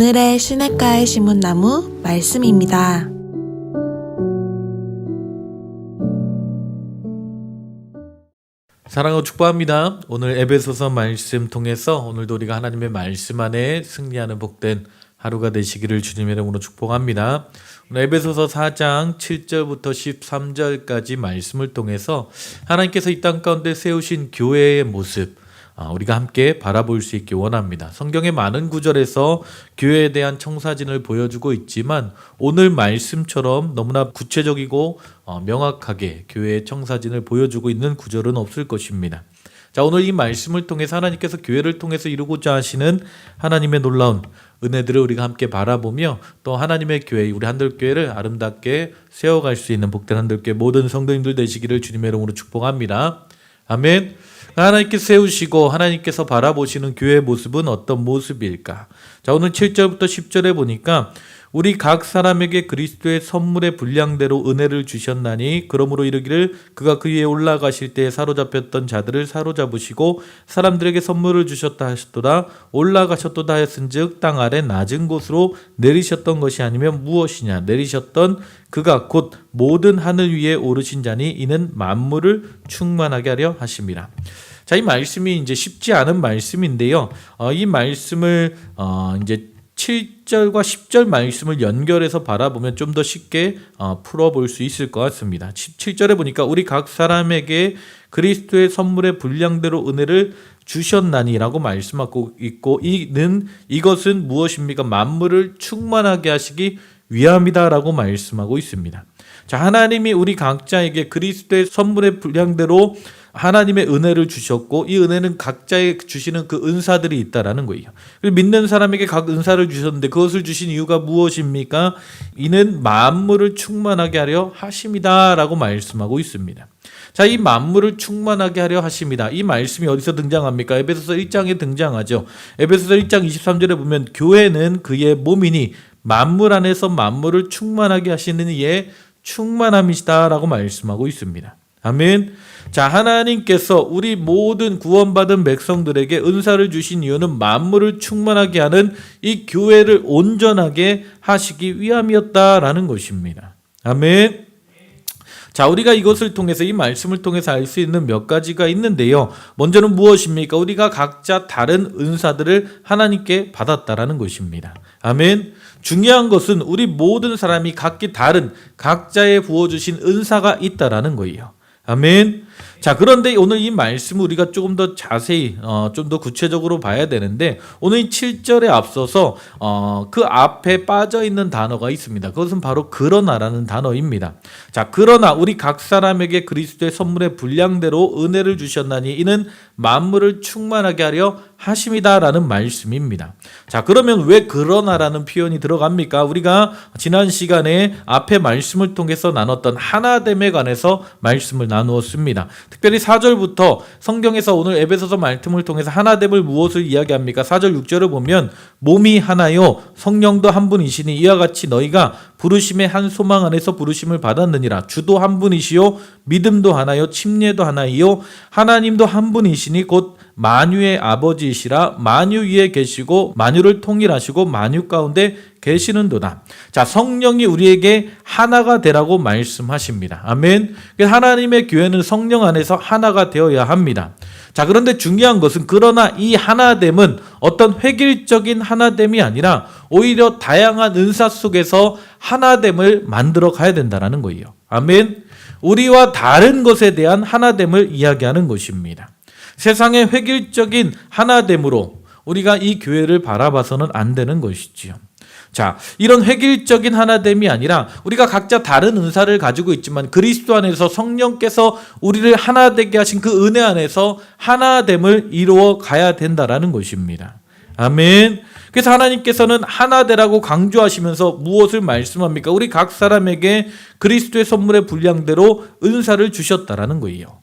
오늘의 시냇가의 심은 나무 말씀입니다. 사랑하고 축복합니다. 오늘 에베소서 말씀 통해서 오늘도 우리가 하나님의 말씀 안에 승리하는 복된 하루가 되시기를 주님의 이름으로 축복합니다. 오늘 에베소서 4장 7절부터 13절까지 말씀을 통해서 하나님께서 이 땅 가운데 세우신 교회의 모습 아, 우리가 함께 바라볼 수 있기 원합니다. 성경의 많은 구절에서 교회에 대한 청사진을 보여주고 있지만 오늘 말씀처럼 너무나 구체적이고 어, 명확하게 교회의 청사진을 보여주고 있는 구절은 없을 것입니다. 자, 오늘 이 말씀을 통해서 하나님께서 교회를 통해서 이루고자 하시는 하나님의 놀라운 은혜들을 우리가 함께 바라보며 또 하나님의 교회, 우리 한들교회를 아름답게 세워갈 수 있는 복된 한들교회 모든 성도님들 되시기를 주님의 이름으로 축복합니다. 아멘. 하나님께서 세우시고 하나님께서 바라보시는 교회의 모습은 어떤 모습일까? 자, 오늘 7절부터 10절에 보니까 우리 각 사람에게 그리스도의 선물의 분량대로 은혜를 주셨나니 그러므로 이르기를 그가 그 위에 올라가실 때에 사로잡혔던 자들을 사로잡으시고 사람들에게 선물을 주셨다 하셨도다 올라가셨도다 하였은즉 땅 아래 낮은 곳으로 내리셨던 것이 아니면 무엇이냐 내리셨던 그가 곧 모든 하늘 위에 오르신 자니 이는 만물을 충만하게 하려 하심이라. 자, 이 말씀이 이제 쉽지 않은 말씀인데요. 어, 이 말씀을 어, 이제 7절과 10절 말씀을 연결해서 바라보면 좀 더 쉽게 어, 풀어볼 수 있을 것 같습니다. 17절에 보니까 우리 각 사람에게 그리스도의 선물의 분량대로 은혜를 주셨나니라고 말씀하고 있고 이는 이것은 무엇입니까? 만물을 충만하게 하시기 위함이다라고 말씀하고 있습니다. 자, 하나님이 우리 각자에게 그리스도의 선물의 분량대로 하나님의 은혜를 주셨고 이 은혜는 각자에 주시는 그 은사들이 있다라는 거예요. 믿는 사람에게 각 은사를 주셨는데 그것을 주신 이유가 무엇입니까? 이는 만물을 충만하게 하려 하심이다라고 말씀하고 있습니다. 자, 이 만물을 충만하게 하려 하십니다. 이 말씀이 어디서 등장합니까? 에베소서 1장에 등장하죠. 에베소서 1장 23절에 보면 교회는 그의 몸이니 만물 안에서 만물을 충만하게 하시는 이의 충만함이시다라고 말씀하고 있습니다. 아멘. 자, 하나님께서 우리 모든 구원받은 백성들에게 은사를 주신 이유는 만물을 충만하게 하는 이 교회를 온전하게 하시기 위함이었다라는 것입니다. 아멘. 자, 우리가 이것을 통해서 이 말씀을 통해서 알 수 있는 몇 가지가 있는데요. 먼저는 무엇입니까? 우리가 각자 다른 은사들을 하나님께 받았다라는 것입니다. 아멘. 중요한 것은 우리 모든 사람이 각기 다른 각자의 부어 주신 은사가 있다라는 거예요. 아멘. 자, 그런데 오늘 이 말씀을 우리가 조금 더 자세히, 어, 좀 더 구체적으로 봐야 되는데, 오늘 이 7절에 앞서서, 어, 그 앞에 빠져 있는 단어가 있습니다. 그것은 바로 그러나라는 단어입니다. 자, 그러나 우리 각 사람에게 그리스도의 선물의 분량대로 은혜를 주셨나니 이는 만물을 충만하게 하려 하심이다라는 말씀입니다. 자, 그러면 왜 그러나라는 표현이 들어갑니까? 우리가 지난 시간에 앞에 말씀을 통해서 나눴던 하나됨에 관해서 말씀을 나누었습니다. 특별히 4절부터 성경에서 오늘 에베소서 말씀을 통해서 하나됨을 무엇을 이야기합니까? 4절 6절을 보면 몸이 하나요? 성령도 한 분이시니 이와 같이 너희가 부르심의 한 소망 안에서 부르심을 받았느니라. 주도 한 분이시요? 믿음도 하나요? 침례도 하나이요? 하나님도 한 분이시니 곧 만유의 아버지이시라. 만유 위에 계시고 만유를 통일하시고 만유 가운데 계시는도다. 자, 성령이 우리에게 하나가 되라고 말씀하십니다. 아멘. 하나님의 교회는 성령 안에서 하나가 되어야 합니다. 자, 그런데 중요한 것은 그러나 이 하나됨은 어떤 획일적인 하나됨이 아니라 오히려 다양한 은사 속에서 하나됨을 만들어 가야 된다는 거예요. 아멘. 우리와 다른 것에 대한 하나됨을 이야기하는 것입니다. 세상의 획일적인 하나됨으로 우리가 이 교회를 바라봐서는 안 되는 것이지요. 자, 이런 획일적인 하나됨이 아니라 우리가 각자 다른 은사를 가지고 있지만 그리스도 안에서 성령께서 우리를 하나 되게 하신 그 은혜 안에서 하나됨을 이루어 가야 된다라는 것입니다. 아멘. 그래서 하나님께서는 하나 되라고 강조하시면서 무엇을 말씀합니까? 우리 각 사람에게 그리스도의 선물의 분량대로 은사를 주셨다라는 거예요.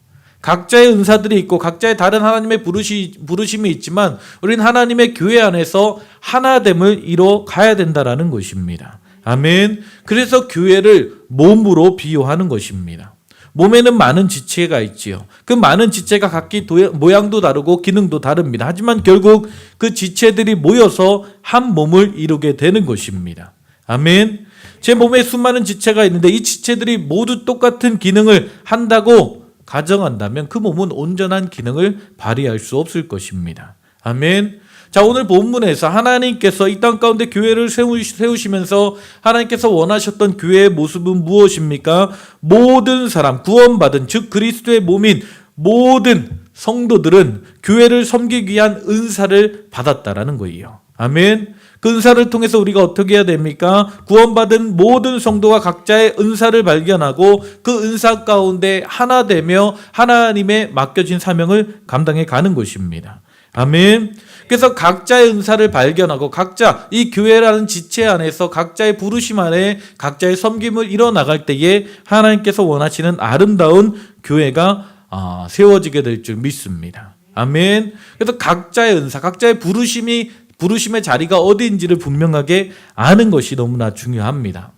각자의 은사들이 있고 각자의 다른 하나님의 부르시, 부르심이 있지만 우리는 하나님의 교회 안에서 하나됨을 이뤄 가야 된다라는 것입니다. 아멘. 그래서 교회를 몸으로 비유하는 것입니다. 몸에는 많은 지체가 있지요. 그 많은 지체가 각기 도- 모양도 다르고 기능도 다릅니다. 하지만 결국 그 지체들이 모여서 한 몸을 이루게 되는 것입니다. 아멘. 제 몸에 수많은 지체가 있는데 이 지체들이 모두 똑같은 기능을 한다고 가정한다면 그 몸은 온전한 기능을 발휘할 수 없을 것입니다. 아멘. 자, 오늘 본문에서 하나님께서 이 땅 가운데 교회를 세우- 세우시면서 하나님께서 원하셨던 교회의 모습은 무엇입니까? 모든 사람, 구원받은, 즉 그리스도의 몸인 모든 성도들은 교회를 섬기기 위한 은사를 받았다라는 거예요. 아멘. 그 은사를 통해서 우리가 어떻게 해야 됩니까? 구원받은 모든 성도가 각자의 은사를 발견하고 그 은사 가운데 하나 되며 하나님의 맡겨진 사명을 감당해 가는 것입니다. 아멘. 그래서 각자의 은사를 발견하고 각자 이 교회라는 지체 안에서 각자의 부르심 안에 각자의 섬김을 이뤄 나갈 때에 하나님께서 원하시는 아름다운 교회가 아, 세워지게 될 줄 믿습니다. 아멘. 그래서 각자의 은사, 각자의 부르심이 부르심의 자리가 어디인지를 분명하게 아는 것이 너무나 중요합니다.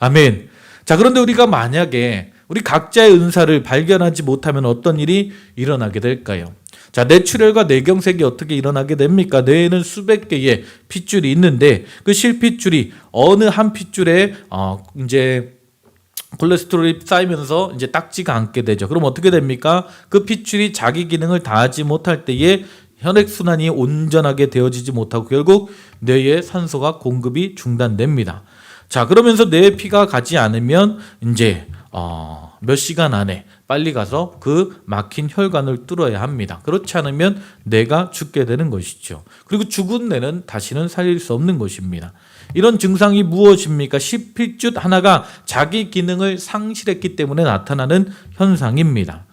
아멘. 자, 그런데 우리가 만약에 우리 각자의 은사를 발견하지 못하면 어떤 일이 일어나게 될까요? 자, 뇌출혈과 뇌경색이 어떻게 일어나게 됩니까? 뇌에는 수백 개의 핏줄이 있는데 그 실핏줄이 어느 한 핏줄에 어 이제 콜레스테롤이 쌓이면서 이제 딱지가 않게 되죠. 그럼 어떻게 됩니까? 그 핏줄이 자기 기능을 다하지 못할 때에 혈액 순환이 온전하게 되어지지 못하고 결국 뇌에 산소가 공급이 중단됩니다. 자, 그러면서 뇌에 피가 가지 않으면 이제 어, 몇 시간 안에 빨리 가서 그 막힌 혈관을 뚫어야 합니다. 그렇지 않으면 뇌가 죽게 되는 것이죠. 그리고 죽은 뇌는 다시는 살릴 수 없는 것입니다. 이런 증상이 무엇입니까? 실핏줄 하나가 자기 기능을 상실했기 때문에 나타나는 현상입니다.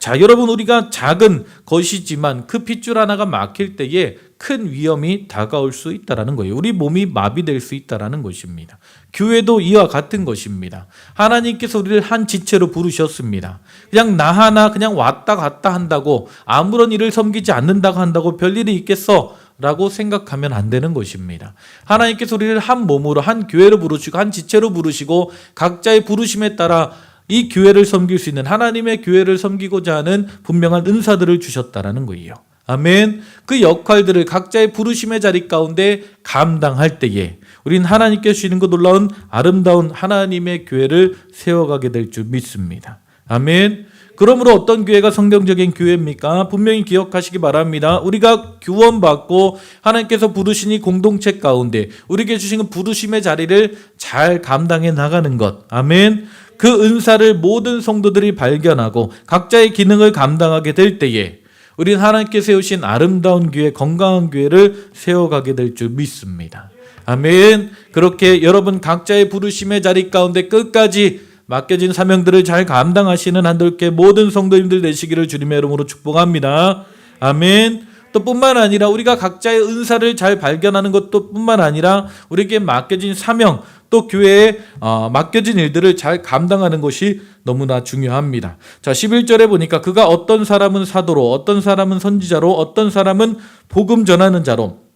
자, 여러분 우리가 작은 것이지만 그 핏줄 하나가 막힐 때에 큰 위험이 다가올 수 있다라는 거예요. 우리 몸이 마비될 수 있다라는 것입니다. 교회도 이와 같은 것입니다. 하나님께서 우리를 한 지체로 부르셨습니다. 그냥 나 하나 그냥 왔다 갔다 한다고 아무런 일을 섬기지 않는다고 한다고 별일이 있겠어? 라고 생각하면 안 되는 것입니다. 하나님께서 우리를 한 몸으로 한 교회로 부르시고 한 지체로 부르시고 각자의 부르심에 따라 이 교회를 섬길 수 있는 하나님의 교회를 섬기고자 하는 분명한 은사들을 주셨다라는 거예요. 아멘. 그 역할들을 각자의 부르심의 자리 가운데 감당할 때에 우리는 하나님께 주시는 그 놀라운 아름다운 하나님의 교회를 세워가게 될 줄 믿습니다. 아멘. 그러므로 어떤 교회가 성경적인 교회입니까? 분명히 기억하시기 바랍니다. 우리가 구원받고 하나님께서 부르신 이 공동체 가운데 우리에게 주신 그 부르심의 자리를 잘 감당해 나가는 것. 아멘. 그 은사를 모든 성도들이 발견하고 각자의 기능을 감당하게 될 때에 우리는 하나님께 세우신 아름다운 교회, 건강한 교회를 세워가게 될 줄 믿습니다. 아멘. 그렇게 여러분 각자의 부르심의 자리 가운데 끝까지 맡겨진 사명들을 잘 감당하시는 한들께 모든 성도님들 되시기를 주님의 이름으로 축복합니다. 아멘. 또 뿐만 아니라 우리가 각자의 은사를 잘 발견하는 것도 뿐만 아니라 우리에게 맡겨진 사명 또 교회에 어, 맡겨진 일들을 잘 감당하는 것이 너무나 중요합니다. 자, 11절에 보니까 그가 어떤 사람은 사도로 어떤 사람은 선지자로 어떤 사람은 복음 전하는 자로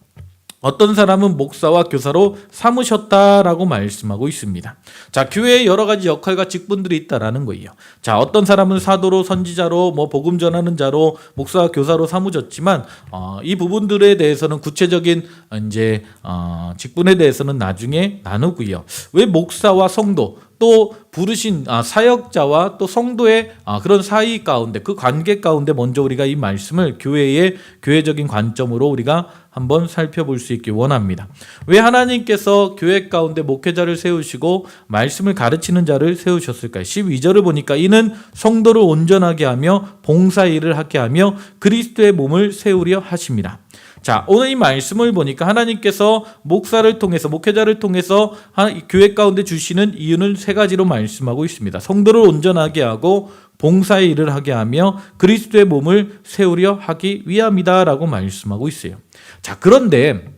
어떤 사람은 목사와 교사로 삼으셨다라고 말씀하고 있습니다. 자, 교회에 여러 가지 역할과 직분들이 있다라는 거예요. 자, 어떤 사람은 사도로 선지자로 뭐 복음 전하는 자로 목사와 교사로 삼으셨지만 어, 이 부분들에 대해서는 구체적인 이제 어, 직분에 대해서는 나중에 나누고요. 왜 목사와 성도 또 부르신 아, 사역자와 또 성도의 아, 그런 사이 가운데 그 관계 가운데 먼저 우리가 이 말씀을 교회의 교회적인 관점으로 우리가 한번 살펴볼 수 있기 원합니다. 왜 하나님께서 교회 가운데 목회자를 세우시고 말씀을 가르치는 자를 세우셨을까요? 12절을 보니까 이는 성도를 온전하게 하며 봉사 일을 하게 하며 그리스도의 몸을 세우려 하십니다. 자, 오늘 이 말씀을 보니까 하나님께서 목사를 통해서, 목회자를 통해서 하- 교회 가운데 주시는 이유는 세 가지로 말씀하고 있습니다. 성도를 온전하게 하고 봉사의 일을 하게 하며 그리스도의 몸을 세우려 하기 위함이다라고 말씀하고 있어요. 자, 그런데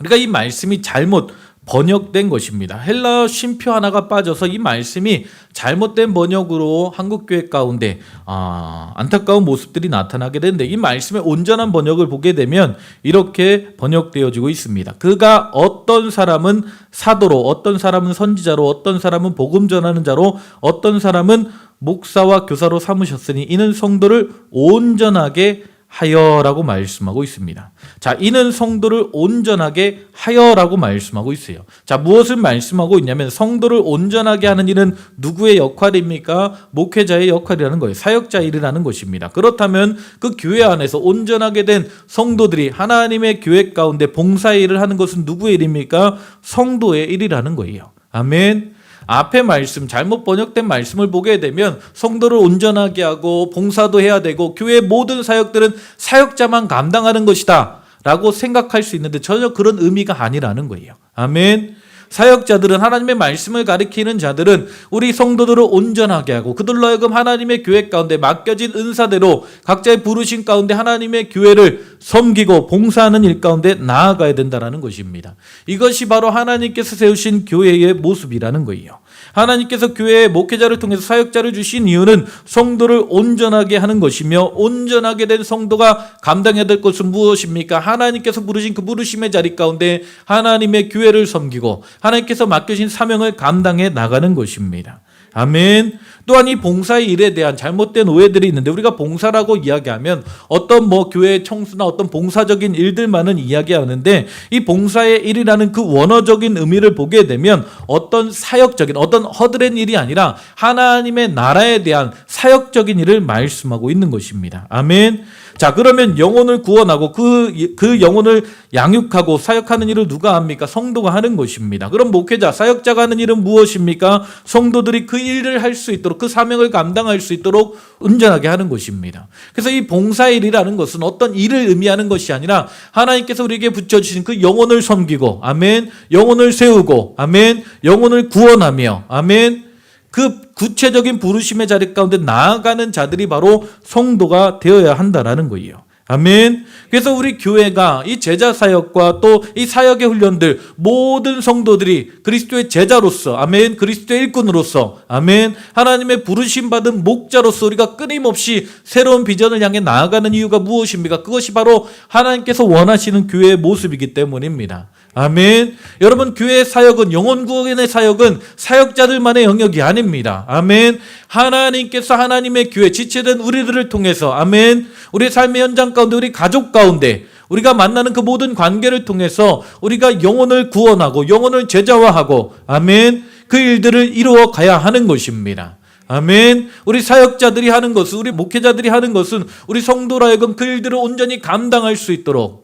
우리가 이 말씀이 잘못 번역된 것입니다. 헬라어 쉼표 하나가 빠져서 이 말씀이 잘못된 번역으로 한국 교회 가운데 아, 안타까운 모습들이 나타나게 되는데 이 말씀의 온전한 번역을 보게 되면 이렇게 번역되어지고 있습니다. 그가 어떤 사람은 사도로, 어떤 사람은 선지자로, 어떤 사람은 복음 전하는 자로, 어떤 사람은 목사와 교사로 삼으셨으니 이는 성도를 온전하게 하여라고 말씀하고 있습니다. 자, 이는 성도를 온전하게 하여라고 말씀하고 있어요. 자, 무엇을 말씀하고 있냐면 성도를 온전하게 하는 일은 누구의 역할입니까? 목회자의 역할이라는 거예요. 사역자 일이라는 것입니다. 그렇다면 그 교회 안에서 온전하게 된 성도들이 하나님의 교회 가운데 봉사 일을 하는 것은 누구의 일입니까? 성도의 일이라는 거예요. 아멘. 앞에 말씀 잘못 번역된 말씀을 보게 되면 성도를 온전하게 하고 봉사도 해야 되고 교회 모든 사역들은 사역자만 감당하는 것이다 라고 생각할 수 있는데 전혀 그런 의미가 아니라는 거예요. 아멘. 사역자들은 하나님의 말씀을 가리키는 자들은 우리 성도들을 온전하게 하고 그들로 하여금 하나님의 교회 가운데 맡겨진 은사대로 각자의 부르신 가운데 하나님의 교회를 섬기고 봉사하는 일 가운데 나아가야 된다라는 것입니다. 이것이 바로 하나님께서 세우신 교회의 모습이라는 거예요. 하나님께서 교회의 목회자를 통해서 사역자를 주신 이유는 성도를 온전하게 하는 것이며 온전하게 된 성도가 감당해야 될 것은 무엇입니까? 하나님께서 부르신 그 부르심의 자리 가운데 하나님의 교회를 섬기고 하나님께서 맡겨진 사명을 감당해 나가는 것입니다. 아멘. 또한 이 봉사의 일에 대한 잘못된 오해들이 있는데 우리가 봉사라고 이야기하면 어떤 뭐 교회 청수나 어떤 봉사적인 일들만은 이야기하는데 이 봉사의 일이라는 그 원어적인 의미를 보게 되면 어떤 사역적인 어떤 허드렛 일이 아니라 하나님의 나라에 대한 사역적인 일을 말씀하고 있는 것입니다. 아멘. 자, 그러면 영혼을 구원하고 그, 그 영혼을 양육하고 사역하는 일을 누가 합니까? 성도가 하는 것입니다. 그럼 목회자, 사역자가 하는 일은 무엇입니까? 성도들이 그 일을 할 수 있도록 그 사명을 감당할 수 있도록 온전하게 하는 것입니다. 그래서 이 봉사일이라는 것은 어떤 일을 의미하는 것이 아니라 하나님께서 우리에게 붙여주신 그 영혼을 섬기고, 아멘, 영혼을 세우고, 아멘, 영혼을 구원하며, 아멘, 그 구체적인 부르심의 자리 가운데 나아가는 자들이 바로 성도가 되어야 한다라는 거예요. 아멘. 그래서 우리 교회가 이 제자 사역과 또 이 사역의 훈련들 모든 성도들이 그리스도의 제자로서 아멘 그리스도의 일꾼으로서 아멘 하나님의 부르심 받은 목자로서 우리가 끊임없이 새로운 비전을 향해 나아가는 이유가 무엇입니까? 그것이 바로 하나님께서 원하시는 교회의 모습이기 때문입니다. 아멘. 여러분 교회의 사역은 영혼 구원의 사역은 사역자들만의 영역이 아닙니다. 아멘. 하나님께서 하나님의 교회 지체된 우리들을 통해서 아멘. 우리 삶의 현장 가운데 우리 가족 가운데 우리가 만나는 그 모든 관계를 통해서 우리가 영혼을 구원하고 영혼을 제자화하고 아멘. 그 일들을 이루어 가야 하는 것입니다. 아멘. 우리 사역자들이 하는 것은 우리 목회자들이 하는 것은 우리 성도라 하여금 그 일들을 온전히 감당할 수 있도록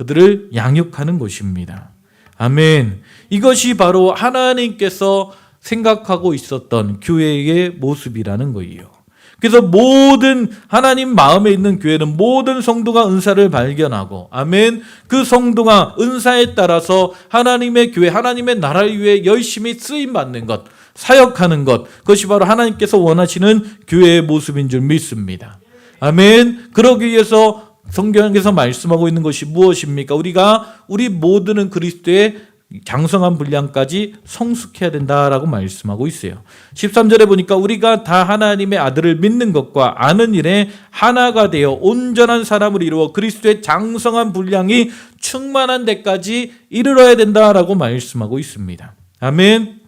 그들을 양육하는 것입니다. 아멘. 이것이 바로 하나님께서 생각하고 있었던 교회의 모습이라는 거예요. 그래서 모든 하나님 마음에 있는 교회는 모든 성도가 은사를 발견하고 아멘 그 성도가 은사에 따라서 하나님의 교회 하나님의 나라를 위해 열심히 쓰임 받는 것 사역하는 것 그것이 바로 하나님께서 원하시는 교회의 모습인 줄 믿습니다. 아멘 그러기 위해서 성경에서 말씀하고 있는 것이 무엇입니까? 우리가 우리 모두는 그리스도의 장성한 분량까지 성숙해야 된다라고 말씀하고 있어요. 13절에 보니까 우리가 다 하나님의 아들을 믿는 것과 아는 일에 하나가 되어 온전한 사람을 이루어 그리스도의 장성한 분량이 충만한 데까지 이르러야 된다라고 말씀하고 있습니다. 아멘.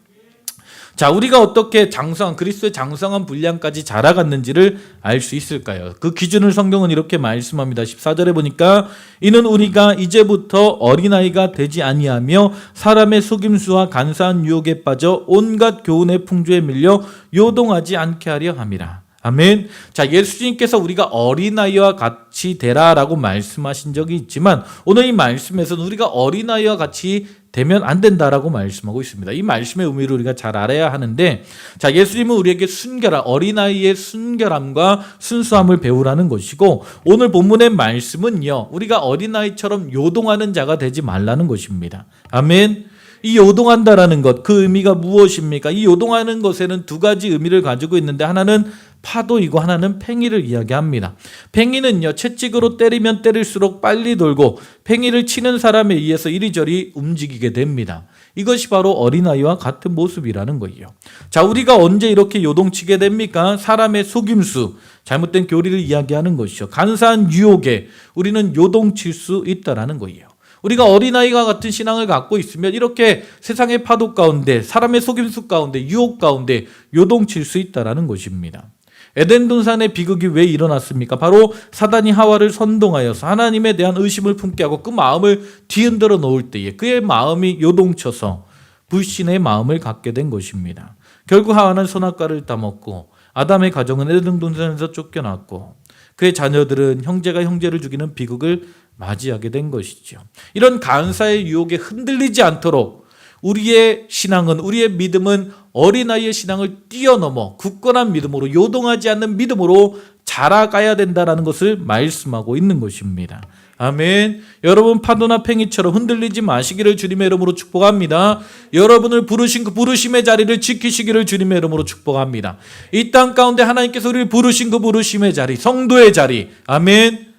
자, 우리가 어떻게 장성한 그리스도의 장성한 분량까지 자라갔는지를 알 수 있을까요? 그 기준을 성경은 이렇게 말씀합니다. 14절에 보니까 이는 우리가 이제부터 어린아이가 되지 아니하며 사람의 속임수와 간사한 유혹에 빠져 온갖 교훈의 풍조에 밀려 요동하지 않게 하려 함이라. 아멘. 자, 예수님께서 우리가 어린아이와 같이 되라라고 말씀하신 적이 있지만 오늘 이 말씀에서는 우리가 어린아이와 같이 되면 안 된다라고 말씀하고 있습니다. 이 말씀의 의미를 우리가 잘 알아야 하는데 자, 예수님은 우리에게 순결함, 어린아이의 순결함과 순수함을 배우라는 것이고 오늘 본문의 말씀은요. 우리가 어린아이처럼 요동하는 자가 되지 말라는 것입니다. 아멘. 이 요동한다라는 것, 그 의미가 무엇입니까? 이 요동하는 것에는 두 가지 의미를 가지고 있는데 하나는 파도이고 하나는 팽이를 이야기합니다. 팽이는요, 채찍으로 때리면 때릴수록 빨리 돌고 팽이를 치는 사람에 의해서 이리저리 움직이게 됩니다. 이것이 바로 어린아이와 같은 모습이라는 거예요. 자, 우리가 언제 이렇게 요동치게 됩니까? 사람의 속임수, 잘못된 교리를 이야기하는 것이죠. 간사한 유혹에 우리는 요동칠 수 있다라는 거예요. 우리가 어린아이가 같은 신앙을 갖고 있으면 이렇게 세상의 파도 가운데 사람의 속임수 가운데 유혹 가운데 요동칠 수 있다라는 것입니다. 에덴 동산의 비극이 왜 일어났습니까? 바로 사단이 하와를 선동하여서 하나님에 대한 의심을 품게 하고 그 마음을 뒤흔들어 놓을 때에 그의 마음이 요동쳐서 불신의 마음을 갖게 된 것입니다. 결국 하와는 선악과를 따먹고 아담의 가정은 에덴 동산에서 쫓겨났고 그의 자녀들은 형제가 형제를 죽이는 비극을 맞이하게 된 것이죠. 이런 간사의 유혹에 흔들리지 않도록 우리의 신앙은 우리의 믿음은 어린아이의 신앙을 뛰어넘어 굳건한 믿음으로 요동하지 않는 믿음으로 자라가야 된다라는 것을 말씀하고 있는 것입니다. 아멘. 여러분 파도나 팽이처럼 흔들리지 마시기를 주님의 이름으로 축복합니다. 여러분을 부르신 그 부르심의 자리를 지키시기를 주님의 이름으로 축복합니다. 이 땅 가운데 하나님께서 우리를 부르신 그 부르심의 자리, 성도의 자리. 아멘.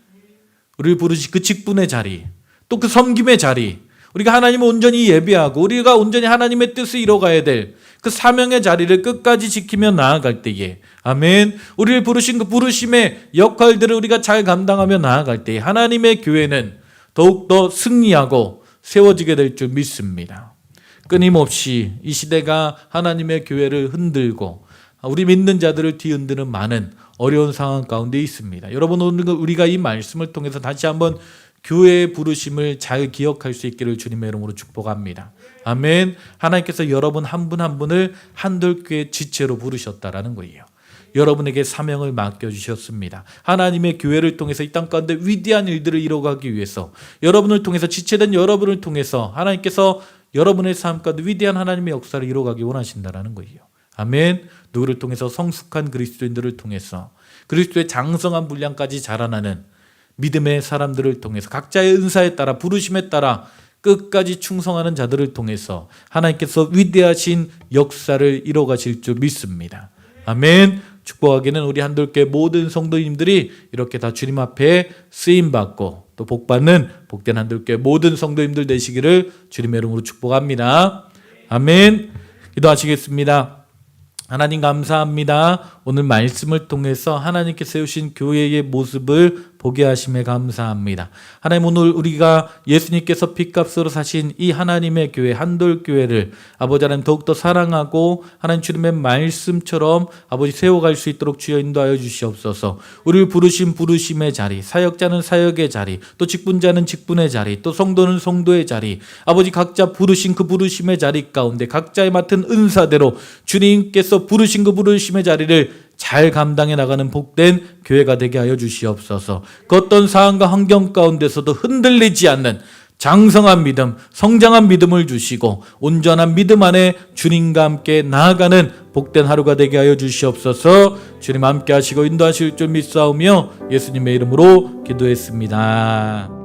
우리를 부르신 그 직분의 자리, 또 그 섬김의 자리, 우리가 하나님을 온전히 예배하고 우리가 온전히 하나님의 뜻을 이뤄가야 될 그 사명의 자리를 끝까지 지키며 나아갈 때에 아멘. 우리를 부르신 그 부르심의 역할들을 우리가 잘 감당하며 나아갈 때에 하나님의 교회는 더욱더 승리하고 세워지게 될 줄 믿습니다. 끊임없이 이 시대가 하나님의 교회를 흔들고 우리 믿는 자들을 뒤흔드는 많은 어려운 상황 가운데 있습니다. 여러분 오늘 우리가 이 말씀을 통해서 다시 한번 교회의 부르심을 잘 기억할 수 있기를 주님의 이름으로 축복합니다. 아멘. 하나님께서 여러분 한분한 분을 한돌교의 지체로 부르셨다라는 거예요. 여러분에게 사명을 맡겨 주셨습니다. 하나님의 교회를 통해서 이 땅 가운데 위대한 일들을 이뤄가기 위해서 여러분을 통해서 지체된 여러분을 통해서 하나님께서 여러분의 삶 가운데 위대한 하나님의 역사를 이뤄가기 원하신다라는 거예요. 아멘. 누구를 통해서 성숙한 그리스도인들을 통해서 그리스도의 장성한 분량까지 자라나는 믿음의 사람들을 통해서 각자의 은사에 따라 부르심에 따라 끝까지 충성하는 자들을 통해서 하나님께서 위대하신 역사를 이뤄가실 줄 믿습니다. 아멘. 축복하기는 우리 한돌교회 모든 성도님들이 이렇게 다 주님 앞에 쓰임 받고 또 복 받는 복된 한돌교회 모든 성도님들 되시기를 주님의 이름으로 축복합니다. 아멘. 기도하시겠습니다. 하나님 감사합니다. 오늘 말씀을 통해서 하나님께 세우신 교회의 모습을 보게 하심에 감사합니다. 하나님 오늘 우리가 예수님께서 핏값으로 사신 이 하나님의 교회 한돌 교회를 아버지 하나님 더욱더 사랑하고 하나님 주님의 말씀처럼 아버지 세워갈 수 있도록 주여 인도하여 주시옵소서. 우리를 부르신 부르심의 자리, 사역자는 사역의 자리, 또 직분자는 직분의 자리, 또 성도는 성도의 자리, 아버지 각자 부르신 그 부르심의 자리 가운데 각자의 맡은 은사대로 주님께서 부르신 그 부르심의 자리를 잘 감당해 나가는 복된 교회가 되게 하여 주시옵소서. 그 어떤 상황과 환경 가운데서도 흔들리지 않는 장성한 믿음, 성장한 믿음을 주시고 온전한 믿음 안에 주님과 함께 나아가는 복된 하루가 되게 하여 주시옵소서. 주님 함께 하시고 인도하실 줄 믿사오며 예수님의 이름으로 기도했습니다.